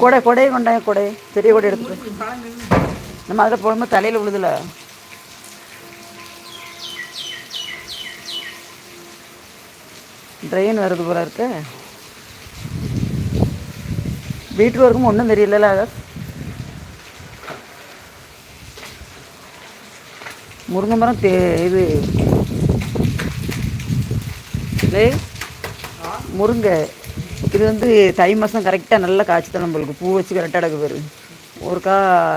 கொடை கொடையை கொண்டாங்க கொடை. பெரிய கொடை எடுத்து நம்ம அதில் போடும்போது தலையில் விழுதுல ட்ரெயின் வருது போல இருக்கு. வீட்டு வரைக்கும் ஒன்றும் தெரியல ஆகாஷ் முருங்கை மரம் தே இது. முருங்கை. இது வந்து தை மாதம் கரெக்டாக நல்லா காய்ச்சி தான் நம்மளுக்கு பூ வச்சு கரெக்டாக எடுக்க பேர். ஒரு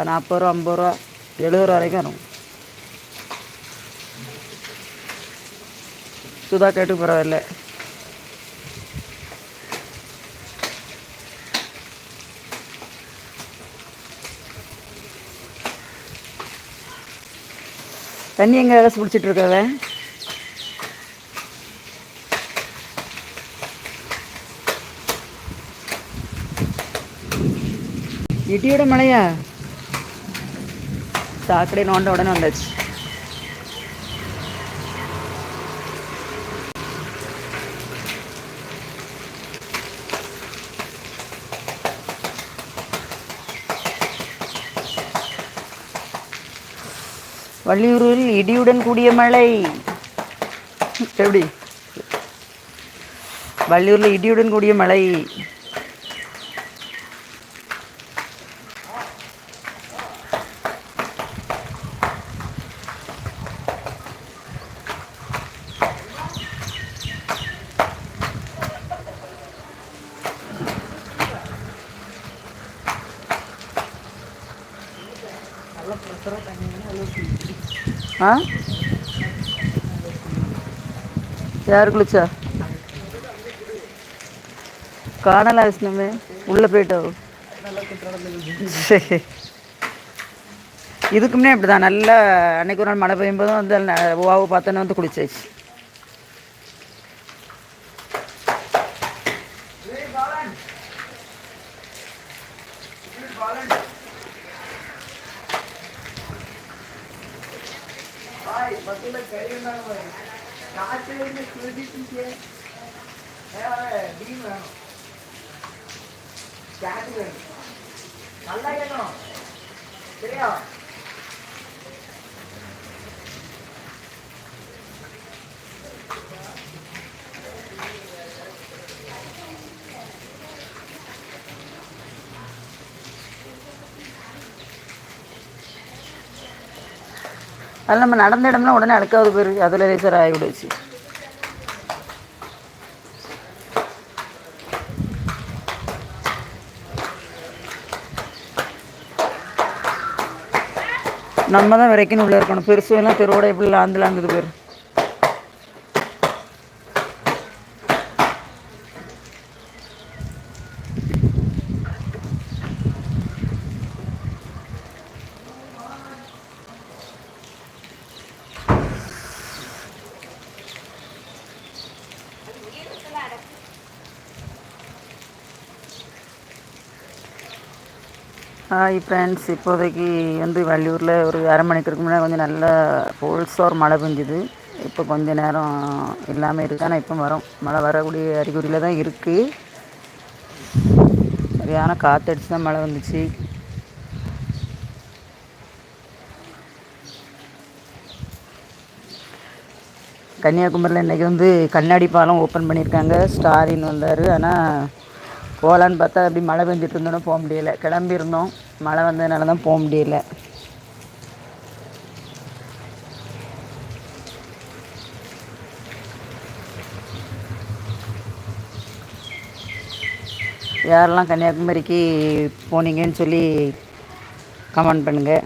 நாற்பது ரூபா ஐம்பது ரூபா எழுபது ரூபா வரைக்கும் வரும். சுதா கேட்டு பரவாயில்ல தண்ணி எங்கே பிடிச்சிட்டு இருக்காவ? இடியோட மழையா சாக்கடை நோண்ட உடனே வந்தாச்சு. வள்ளியூரில் இடியுடன் கூடிய மழை. எப்படி? வள்ளியூரில் இடியுடன் கூடிய மழை ஆ யார் குளிச்சா? காணல விஷ்ணுமே உள்ளே போயிட்டோம் சரி. இதுக்குமே இப்படி தான் நல்லா அன்னைக்கு ஒரு நாள் மழை பெய்யும் போதும் வந்து ஓவை பார்த்தோன்னே வந்து குளிச்சாச்சு. அதில் நம்ம நடந்த இடம்லாம் உடனே அடுக்காவது பேர் அதில் லேசர் ஆகிவிடுச்சு நம்ம தான் வரைக்கும் உள்ளே இருக்கணும். பெருசு எல்லாம் தெருவோட எப்படி லாந்து லாங்குது பேர். ஹாய் ஃப்ரெண்ட்ஸ் இப்போதைக்கு வந்து வள்ளியூரில் ஒரு அரை மணிக்கு முன்னாடி கொஞ்சம் நல்லா ஃபோல்ஸாக மழை பெஞ்சுது. இப்போ கொஞ்ச நேரம் இல்லாமல் இருக்குது ஆனால் இப்போ வரும். மழை வரக்கூடிய அறிகுறியில் தான் இருக்குது சரியான காற்றடிச்சு தான் மழை வந்துச்சு. கன்னியாகுமரியில் இன்றைக்கி வந்து கண்ணாடி பாலம் ஓப்பன் பண்ணியிருக்காங்க. ஸ்டாரின்னு வந்தார். ஆனால் போகலான்னு பார்த்தா அப்படி மழை பெஞ்சிட்டு இருந்தோன்னே போக முடியல. கிளம்பியிருந்தோம். மழை வந்ததுனால தான் போக முடியல. யாரெல்லாம் கன்னியாகுமரிக்கு போனீங்கன்னு சொல்லி கமெண்ட் பண்ணுங்கள்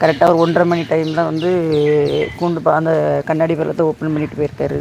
கரெக்டாக ஒரு ஒன்றரை மணி டைமில் வந்து கூண்டு பா அந்த கண்ணாடி பழத்தை ஓப்பன் பண்ணிட்டு போயிருக்காரு.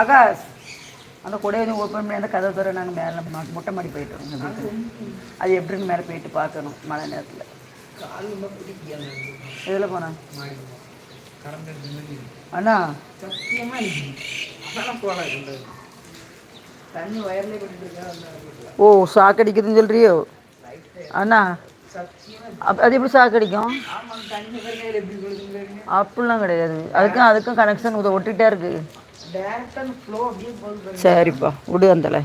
ஆகாஷ் அந்த கொடையை கொஞ்சம் ஓப்பன் பண்ணி அந்த கதை தவிர நாங்கள் மேலே மொட்டை மாடி போயிட்டோம். அது எப்படின்னு மேலே போயிட்டு பார்க்கணும் மழை நேரத்தில். எதில் போனா? அண்ணா. ஓ சாக்கடிக்குதுன்னு சொல்றியோ? அண்ணா அது எப்படி சாக்கடிக்கும் அப்படிலாம் கிடையாது. அதுக்கும் அதுக்கும் கனெக்ஷன் ஒட்டிகிட்டே இருக்கு. சரிப்பா விடு அந்தல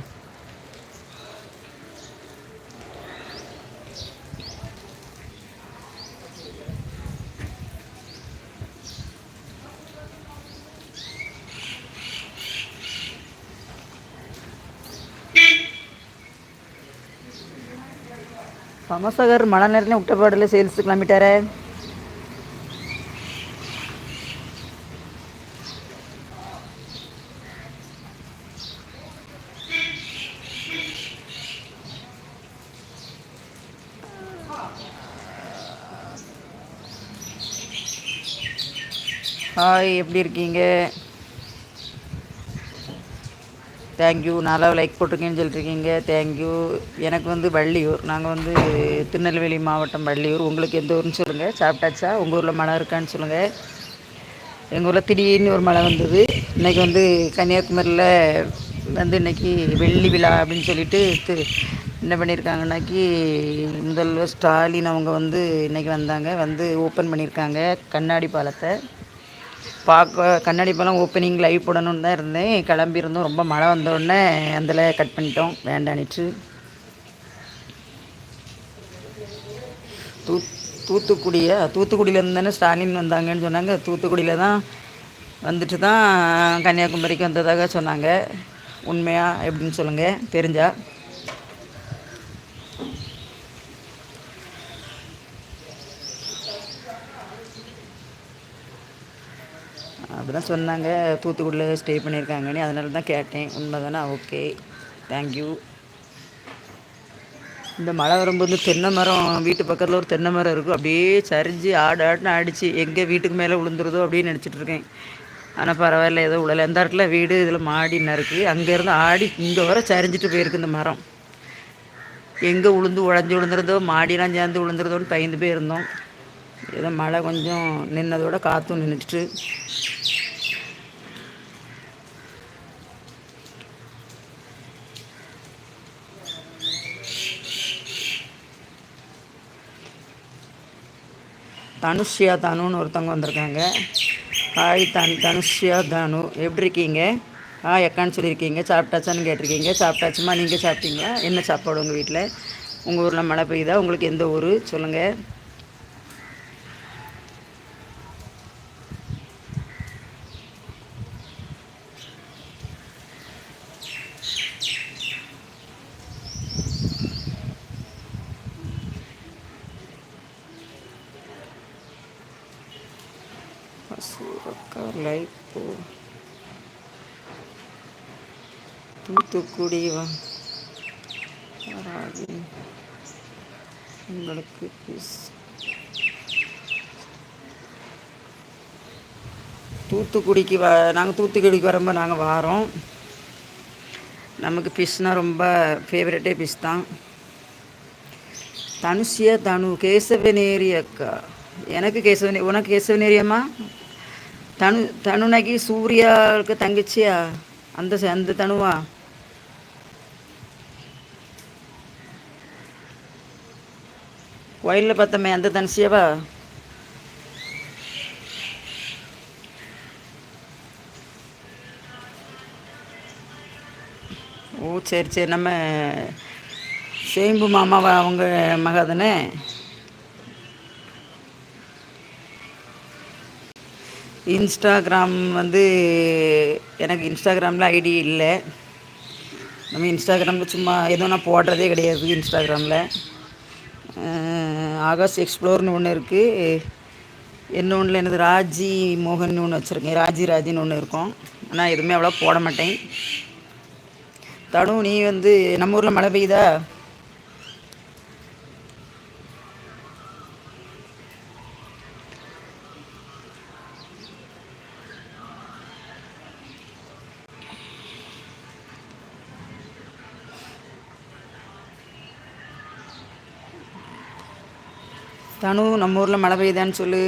சமசகர் மழை நேரத்தில் விட்ட பாடல சேல்ஸுக்கு கிளம்பிட்டாரே. ஹாய் எப்படி இருக்கீங்க? தேங்க்யூ நல்லா லைக் போட்டிருக்கேன்னு சொல்லியிருக்கீங்க தேங்க்யூ எனக்கு வந்து வள்ளியூர். நாங்கள் வந்து திருநெல்வேலி மாவட்டம் வள்ளியூர். உங்களுக்கு எந்த ஊர்னு சொல்லுங்கள் சாப்பிட்டாச்சா? உங்கள் ஊரில் மழை இருக்கான்னு சொல்லுங்கள் எங்கள் ஊரில் திடீர்னு ஒரு மழை வந்தது. இன்றைக்கி வந்து கன்னியாகுமரியில் வந்து இன்னைக்கு வெள்ளி விழா அப்படின்னு சொல்லிட்டு என்ன பண்ணியிருக்காங்கனாக்கி முதல்வர் ஸ்டாலின் அவங்க வந்து இன்றைக்கி வந்தாங்க. வந்து ஓப்பன் பண்ணியிருக்காங்க கண்ணாடி பாலத்தை. பார்க்க கண்ணாடி பழம் ஓப்பனிங் லைவ் போடணும்னு தான் இருந்தேன். கிளம்பியிருந்தோம். ரொம்ப மழை வந்தோடனே அதில் கட் பண்ணிட்டோம். வேண்டானிட்டு தூ தூத்துக்குடியா தூத்துக்குடியிலேருந்து தானே ஸ்டாலின் வந்தாங்கன்னு சொன்னாங்க. தூத்துக்குடியில் தான் வந்துட்டு தான் கன்னியாகுமரிக்கு வந்ததாக சொன்னாங்க. உண்மையாக எப்படின்னு சொல்லுங்கள் தெரிஞ்சால் தெரிஞ்சா சொன்னாங்க. தூத்துக்குடியில் ஸ்டே பண்ணியிருக்காங்கன்னு. அதனால தான் கேட்டேன். உண்மை தானே ஓகே தேங்க்யூ இந்த மழை வரும்போது தென்னை மரம் வீட்டு பக்கத்தில் ஒரு தென்னை மரம் இருக்கும். அப்படியே சரிஞ்சு ஆடு ஆடுன்னு ஆடிச்சு. எங்கே வீட்டுக்கு மேலே விழுந்துருதோ அப்படின்னு நினச்சிட்டு இருக்கேன். ஆனால் பரவாயில்ல. ஏதோ உழலை எந்த இடத்துல வீடு இதில் மாடின்னு இருக்குது அங்கேருந்து ஆடி இங்கே வர சரிஞ்சிட்டு போயிருக்கு இந்த மரம். எங்கே உளுந்து உடஞ்சி விழுந்துருதோ மாடிலாம் சேர்ந்து விழுந்துருதோன்னு பயந்து போயிருந்தோம். ஏதோ மழை கொஞ்சம் நின்னதோட காற்றும் நின்றுட்டு தனுஷ்யா தனுன்னு ஒருத்தவங்க வந்திருக்காங்க. ஹாய் தன் தனுஷ்யா தனு. எப்படி இருக்கீங்க? ஆ எக்கான்னு சொல்லியிருக்கீங்க. சாப்பிட்டாச்சான்னு கேட்டிருக்கீங்க. சாப்பிட்டாச்சுமா? நீங்கள் சாப்பிட்டீங்களா? என்ன சாப்பாடு உங்கள் வீட்டில் உங்கள் ஊரில் மழை பெய்யுதா? உங்களுக்கு எந்த ஊர்? சொல்லுங்கள் சூரக்கா லைக் போ தூத்துக்குடி வராது. உங்களுக்கு தூத்துக்குடிக்கு வ நாங்கள் தூத்துக்குடிக்கு வரும்போது நாங்கள் வாரோம். நமக்கு ஃபிஷ்னால் ரொம்ப ஃபேவரட்டே ஃபிஷ் தான். தனுஷியா தனு கேசவனேரி அக்கா. எனக்கு கேசவனே உனக்கு கேசவனேரியம்மா தனு தனுநகி சூர்யாவுக்கு தங்கச்சியா? அந்த அந்த தனுவா? கோயிலில் பார்த்தமே அந்த தனுஷியாவா ஓ சரி சரி நம்ம சேம்பு மாமாவா அவங்க மகாதானே இன்ஸ்டாகிராம் வந்து எனக்கு இன்ஸ்டாகிராமில் ஐடி இல்லை. நம்ம இன்ஸ்டாகிராமில் சும்மா எதுவும் நான் போடுறதே கிடையாது இன்ஸ்டாகிராமில். ஆகாஷ் எக்ஸ்ப்ளோர்னு ஒன்று இருக்குது இன்னொன்றில் எனது ராஜி மோகன் ஒன்று வச்சுருக்கேன். ராஜி ராஜின்னு ஒன்று இருக்கும். ஆனால் எதுவுமே அவ்வளோ போட மாட்டேன். தனு நீ வந்து நம்ம ஊரில் மழை பெய்யுதா? தனு நம்ம ஊரில் மழை பெய்யுதான்னு சொல்லு.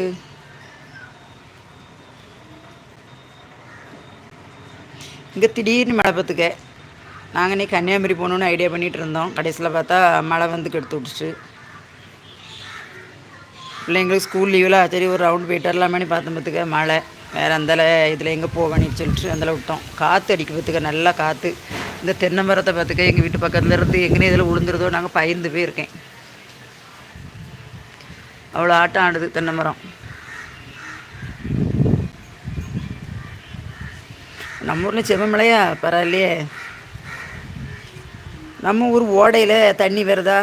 இங்கே திடீர்னு மழை பார்த்துக்க நாங்கள் இன்னைக்கு கன்னியாகுமரி போகணுன்னு ஐடியா பண்ணிகிட்டு இருந்தோம். கடைசியில் பார்த்தா மழை வந்து கெடுத்து விட்டுச்சு. பிள்ளைங்களுக்கு ஸ்கூல் லீவில் சரி ஒரு ரவுண்ட் போயிட்டு வரலாமே பார்த்தோம் பார்த்துக்க. மழை. வேறு அந்தல இதில் எங்கே போவேன்னு சொல்லிட்டு அந்தல விட்டோம். காற்று அடிக்க பார்த்துக்க நல்லா காற்று இந்த தென்னை மரத்தை பார்த்துக்க எங்கள் வீட்டு பக்கத்தில் இருந்து எங்கேனே இதில் விழுந்துருதோ நாங்கள் பயந்து போயிருக்கேன். அவ்வளோ ஆட்டம் ஆடுது தென்னை மரம் நம்ம ஊரில் செம்மமலையா பரவாயில்லையே. நம்ம ஊர் ஓடையில் தண்ணி வருதா?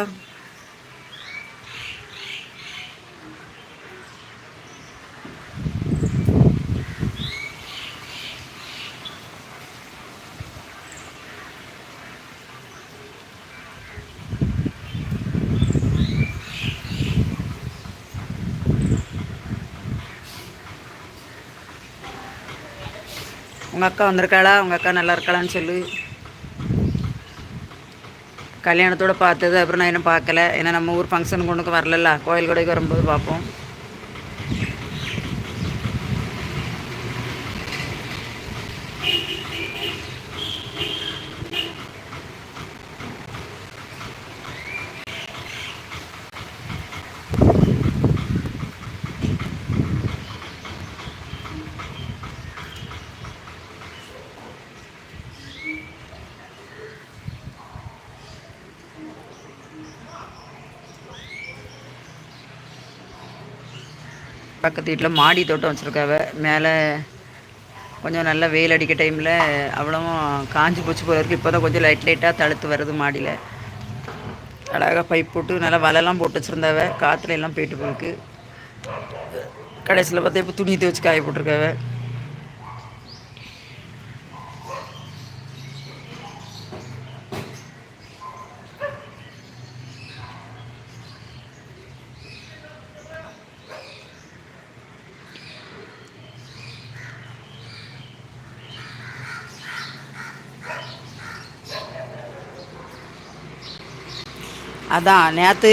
உங்கள் அக்கா வந்திருக்காளா? உங்கள் அக்கா நல்லா இருக்காளான்னு சொல்லு. கல்யாணத்தோட பார்த்தது அப்புறம் நான் இன்னும் பார்க்கல. ஏன்னா நம்ம ஊர் ஃபங்க்ஷன் ஒன்றுக்கு வரலல்ல. கோயில் கடைக்கு வரும்போது பார்ப்போம். பக்கத்து வீட்டில் மாடி தோட்டம் வச்சுருக்காவ. மேலே கொஞ்சம் நல்லா வெயில் அடிக்க டைமில் அவ்வளவும் காஞ்சி போச்சு போல இருக்குது இப்போ தான் கொஞ்சம் லைட் லைட்டாக தழுத்து வருது மாடியில். அழகாக பைப் போட்டு நல்லா வலைலாம் போட்டு வச்சுருந்தாவ. காற்றுல எல்லாம் போயிட்டு போயிருக்கு. கடைசியில் பார்த்தா இப்போ துணி துவச்சி காய போட்டிருக்காவ. அதான் நேற்று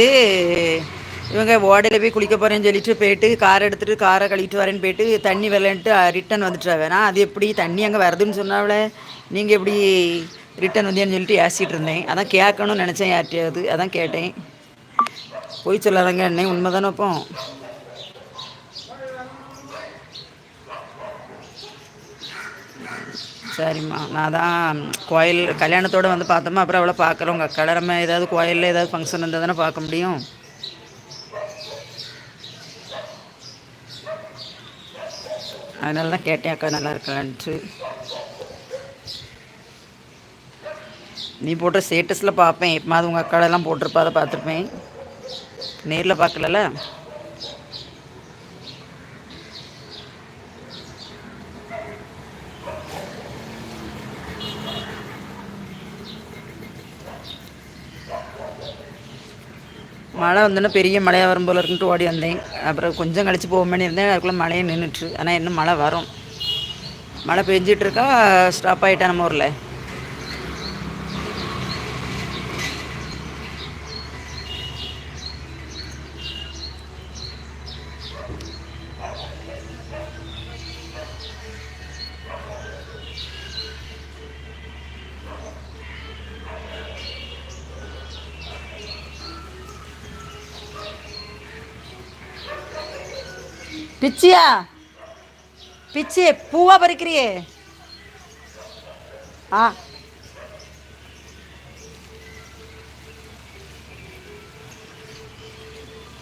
இவங்க ஓடையில் போய் குளிக்க போகிறேன்னு சொல்லிட்டு போயிட்டு கார் எடுத்துகிட்டு காரை கழுவிட்டு வரேன்னு போயிட்டு தண்ணி வரலன்ட்டு ரிட்டன் வந்துட்டா நான் அது எப்படி தண்ணி அங்கே வருதுன்னு சொன்னாவில நீங்கள் எப்படி ரிட்டன் வந்தேன்னு சொல்லிட்டு ஏசிட்டு இருந்தேன். அதான் கேட்கணும்னு நினச்சேன் யார்ட்டையாவது அதான் கேட்டேன். போய் சொல்லாதங்க அண்ணே உண்மை தானே அப்போ? சரிம்மா. நான் தான் கோயில் கல்யாணத்தோடு வந்து பார்த்தோமா அப்புறம் அவ்வளோ பார்க்குறோம் உங்கள் கலரமே ஏதாவது கோயிலில் ஏதாவது ஃபங்க்ஷன் இருந்தால் தானே பார்க்க முடியும். அதனால தான் கேட்டேன் அக்கா நல்லா இருக்கலான்ட்டு நீ போட்ட ஸ்டேட்டஸில் பார்ப்பேன். எப்பமாவது உங்கள் அக்காலெல்லாம் போட்டிருப்பா அதை பார்த்துருப்பேன். நேரில் பார்க்கலல்ல? மழை வந்தோன்னே பெரிய மழையாக வரும் போல இருக்குன்ட்டு ஓடி வந்தேன். அப்புறம் கொஞ்சம் கழித்து போவோமேனு இருந்தேன். அதுக்குள்ளே மழையே நின்றுட்டு ஆனால் இன்னும் மழை வரும். மழை பெஞ்சிட்ருக்கா ஸ்டாப் ஆகிட்டா நம்ம ஊரில்? பிச்சியா? பிச்சி பூவா பறிக்கிறியே? ஆ.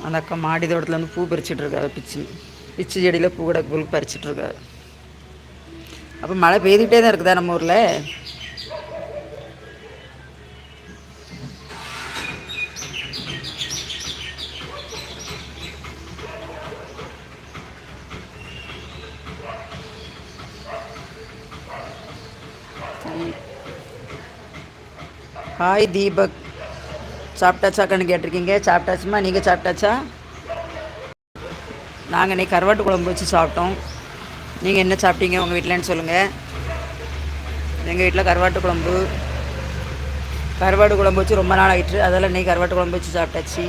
அந்த அக்கா மாடி தோட்டத்தில் வந்து பூ பறிச்சிட்டு இருக்காரு பிச்சி. பிச்சி செடியில் பூ கூட புல் பறிச்சிட்டு இருக்காரு. அப்போ மழை பெய்துகிட்டே தான் இருக்குதா நம்ம ஊரில்? ஹாய் தீபக் சாப்பிட்டாச்சாக்கான்னு கேட்டிருக்கீங்க? சாப்பிட்டாச்சுமா நீங்கள் சாப்பிட்டாச்சா நாங்கள் இன்றைக்கி கருவாட்டு குழம்பு வச்சு சாப்பிட்டோம். நீங்கள் என்ன சாப்பிட்டீங்க? உங்கள் வீட்டிலன்னு சொல்லுங்கள் எங்கள் வீட்டில் கருவாட்டு குழம்பு. கருவாட்டு குழம்பு வச்சு ரொம்ப நாள் ஆகிட்டு அதெல்லாம் இன்னைக்கு கருவாட்டு குழம்பு வச்சு சாப்பிட்டாச்சு.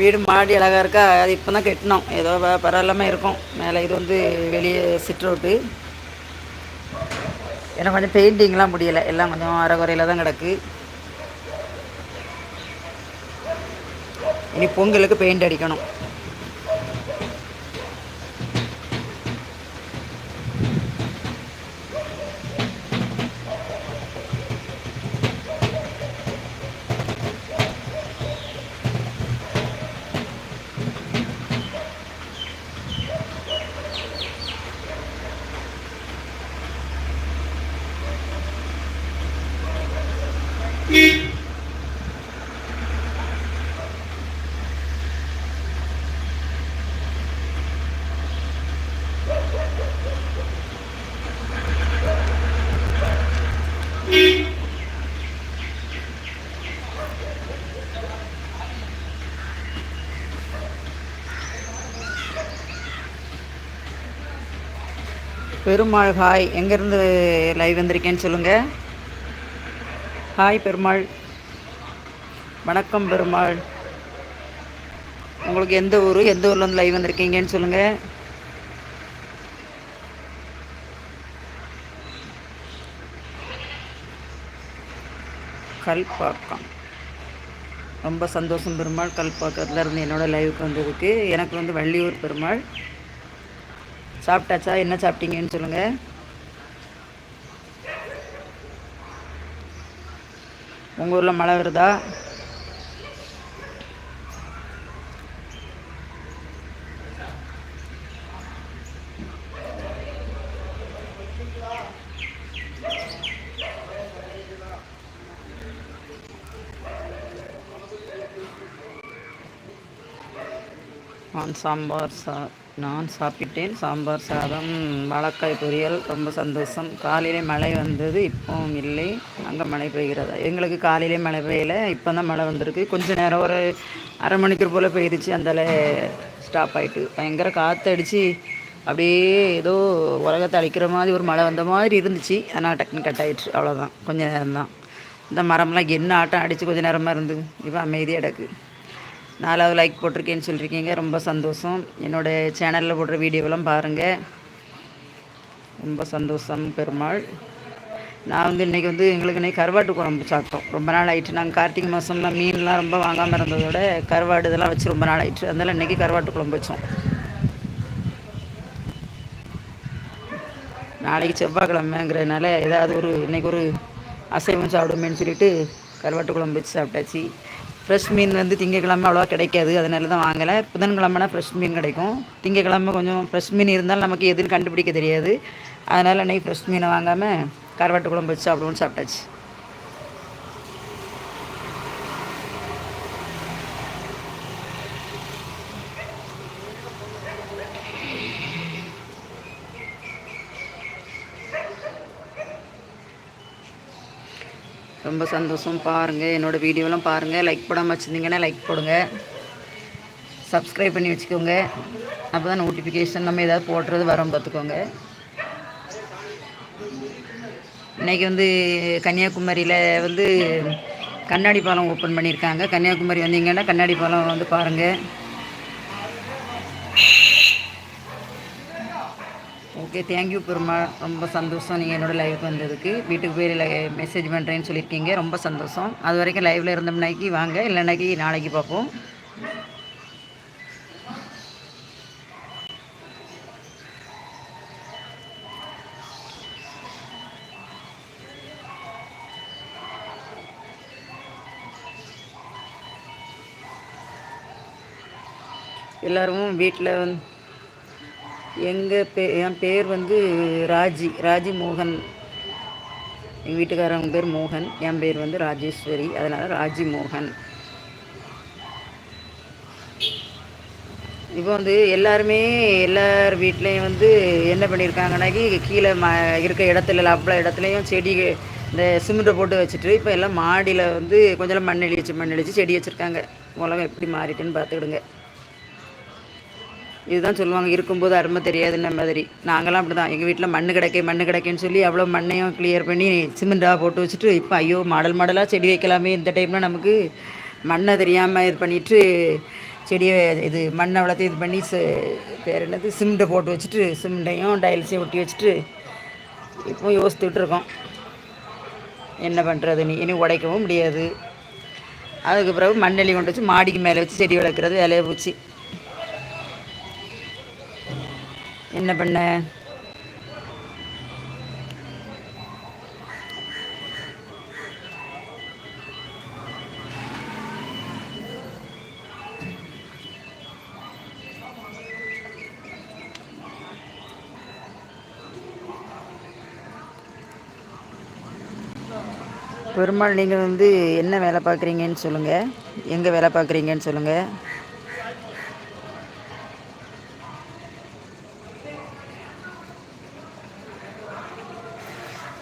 வீடு மாடி அழகாக இருக்கா? அது இப்போ தான் கட்டினோம். ஏதோ பரவாயில்லாமல் இருக்கும். மேலே இது வந்து வெளியே சிட் ரோட்டு எனக்கு கொஞ்சம் பெயிண்டிங்லாம் முடியலை. எல்லாம் கொஞ்சம் அறகுறையில் தான் கிடக்கு. இனி பொங்கலுக்கு பெயிண்ட் அடிக்கணும். பெருமாள் ஹாய் எங்கேருந்து லைவ் வந்திருக்கேன்னு சொல்லுங்கள் ஹாய் பெருமாள். வணக்கம் பெருமாள். உங்களுக்கு எந்த ஊர் எந்த ஊர்லேருந்து லைவ் வந்திருக்கீங்கன்னு சொல்லுங்கள் கல்பாக்கம். ரொம்ப சந்தோஷம் பெருமாள். கல்பாக்கத்தில் இருந்து லைவுக்கு வந்ததுக்கு. எனக்கு வந்து வள்ளியூர் பெருமாள். சாப்பிட்டாச்சா? என்ன சாப்பிட்டீங்கன்னு சொல்லுங்கள் உங்கள் ஊரில் மழை வருதா? சாம்பார் சார் நான் சாப்பிட்டேன். சாம்பார் சாதம் வாழைக்காய் பொரியல் ரொம்ப சந்தோஷம். காலையிலே மழை வந்தது இப்போவும் இல்லை. அங்கே மழை பெய்கிறதா? எங்களுக்கு காலையிலே மழை பெய்யல இப்போ தான் மழை வந்திருக்கு. கொஞ்சம் நேரம் ஒரு அரை மணிக்கூர் போல் பெய்துச்சு. அந்தால ஸ்டாப் ஆகிட்டு பயங்கர காற்றடிச்சு அப்படியே ஏதோ உலகத்தை அழிக்கிற மாதிரி ஒரு மழை வந்த மாதிரி இருந்துச்சு. ஆனால் டக்குன்னு கட் ஆயிடுச்சு. அவ்வளோதான் கொஞ்ச நேரம் தான் இந்த மரம்லாம் என்ன ஆட்டம் அடித்து கொஞ்சம் நேரமாக இருந்து? இப்போ அமைதியாக கிடக்கு. நாலாவது லைக் போட்டிருக்கேன்னு சொல்லியிருக்கீங்க ரொம்ப சந்தோஷம். என்னோடய சேனலில் போடுற வீடியோவெல்லாம் பாருங்கள் ரொம்ப சந்தோஷம் பெருமாள். நான் வந்து இன்றைக்கி வந்து எங்களுக்கு இன்றைக்கி கருவாட்டு குழம்பு சாப்பிட்டோம். ரொம்ப நாள் ஆயிட்டு நாங்கள் கார்த்திகை மாதம்லாம் மீன்லாம் ரொம்ப வாங்காமல் இருந்ததோட கருவாடு இதெல்லாம் வச்சு ரொம்ப நாள் ஆயிட்டு அதனால் இன்றைக்கி கருவாட்டு குழம்பு வச்சோம். நாளைக்கு செவ்வாய்க்கிழமைங்கிறதுனால ஏதாவது ஒரு இன்றைக்கி ஒரு அசைவம் சாப்பிடுமேன்னு சொல்லிட்டு கருவாட்டு குழம்பு வச்சு சாப்பிட்டாச்சு. ஃப்ரெஷ் மீன் வந்து திங்கக்கிழமை அவ்வளோவா கிடைக்காது. அதனால தான் வாங்கலை. புதன்கிழமைனா ஃப்ரெஷ் மீன் கிடைக்கும். திங்கக்கிழமை கொஞ்சம் ஃப்ரெஷ் மீன் இருந்தாலும் நமக்கு எதுன்னு கண்டுபிடிக்க தெரியாது. அதனால் அன்றைக்கி ஃப்ரெஷ் மீனை வாங்காமல் கருவாட்டு குழம்பு வச்சு அப்படின்னு சாப்பிட்டாச்சு. ரொம்ப சந்தோஷம். பாருங்கள் என்னோடய வீடியோலாம் பாருங்கள் லைக் போடாமல் வச்சுருந்தீங்கன்னா லைக் போடுங்க. சப்ஸ்கிரைப் பண்ணி வச்சுக்கோங்க. அப்போ தான் நோட்டிஃபிகேஷன் நம்ம ஏதாவது போடுறது வரோம் பார்த்துக்கோங்க. இன்றைக்கி வந்து கன்னியாகுமரியில் வந்து கண்ணாடி பாலம் ஓப்பன் பண்ணியிருக்காங்க. கன்னியாகுமரி வந்தீங்கன்னா கண்ணாடி பாலம் வந்து பாருங்கள் ஓகே தேங்க்யூ பெருமா. ரொம்ப சந்தோஷம் நீங்கள் என்னோடய லைவுக்கு வந்ததுக்கு. வீட்டுக்கு போய் மெசேஜ் பண்ணுறேன்னு சொல்லியிருக்கீங்க ரொம்ப சந்தோஷம். அது வரைக்கும் லைவில் இருந்தோம்னாக்கி வாங்க இல்லைனாக்கி நாளைக்கு பார்ப்போம். எல்லோரும் வீட்டில் வந்து எங்கள் பே என் பேர் வந்து ராஜி ராஜி மோகன் எங்கள் வீட்டுக்காரவங்க பேர் மோகன் என் பேர் வந்து ராஜேஸ்வரி அதனால் ராஜி மோகன் இப்போ வந்து எல்லாருமே எல்லார் வீட்லேயும் வந்து என்ன பண்ணியிருக்காங்கன்னாக்கி கீழே ம இருக்க இடத்துல அவ்வளோ இடத்துலையும் செடி இந்த சிமெண்ட்டை போட்டு வச்சுட்டு இப்போ எல்லாம் மாடியில் வந்து கொஞ்சம் மண் அழிச்சு மண் அழிச்சு செடி வச்சுருக்காங்க. உலகம் எப்படி மாறிட்டுன்னு பார்த்துக்கிடுங்க. இதுதான் சொல்லுவாங்க இருக்கும்போது அருமை தெரியாதுன்ன மாதிரி. நாங்களாம் அப்படி தான் எங்கள் வீட்டில் மண் கிடைக்கே மண் கிடைக்கேன்னு சொல்லி அவ்வளோ மண்ணையும் கிளியர் பண்ணி சிமெண்ட்டாக போட்டு வச்சுட்டு இப்போ ஐயோ மாடல் மாடலாக செடி வைக்கலாமே இந்த டைமில் நமக்கு மண்ணை தெரியாமல் இது பண்ணிவிட்டு செடியை இது மண்ணை வளர்த்து இது பண்ணி பேர் என்னது சிமெண்ட்டை போட்டு வச்சுட்டு சிமெண்ட்டையும் டைல்ஸையும் ஒட்டி வச்சுட்டு இப்போ யோசித்துக்கிட்டு இருக்கோம். என்ன பண்ணுறது நீ இனி உடைக்கவும் முடியாது. அதுக்கு பிறகு மண்ணெளி கொண்டு வச்சு மாடிக்கு மேலே வச்சு செடி வளர்க்குறது வேலையை போச்சு. என்ன பண்ண? பெருமாள் நீங்கள் வந்து என்ன வேலை பார்க்குறீங்கன்னு சொல்லுங்கள் எங்கே வேலை பார்க்குறீங்கன்னு சொல்லுங்கள்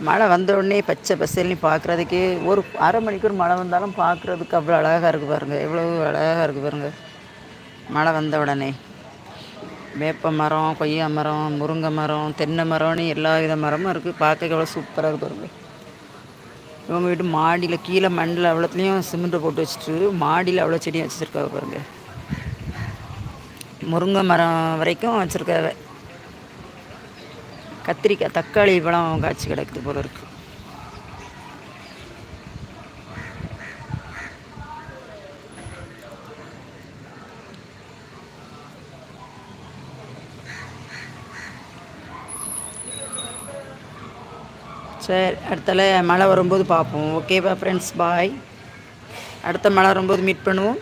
மழை வந்தோடனே பச்சை பசேல்னு பார்க்குறதுக்கே ஒரு அரை மணிக்கூர் மழை வந்தாலும் பார்க்குறதுக்கு அவ்வளோ அழகாக இருக்குது பாருங்கள் எவ்வளோ அழகாக இருக்குது பாருங்கள் மழை வந்த உடனே. வேப்ப மரம் கொய்யா மரம் முருங்கை மரம் தென்னை மரம்னு எல்லா வித மரமும் இருக்குது பார்க்க எவ்வளோ சூப்பராக இருக்குது பாருங்கள் இவங்க வீட்டு மாடியில் கீழே மண்ணில் அவ்வளோத்துலேயும் சிமெண்ட்டை போட்டு வச்சுட்டு மாடியில் அவ்வளோ செடி வச்சுருக்காங்க பாருங்கள் முருங்கை மரம் வரைக்கும் வச்சுருக்காவ கத்திரிக்காய் தக்காளி பழம் காய்ச்சி கிடக்குது போல இருக்கு. சரி அடுத்தால மழை வரும்போது பார்ப்போம். ஓகேவா ஃப்ரெண்ட்ஸ் பாய் அடுத்த மழை வரும்போது மீட் பண்ணுவோம்.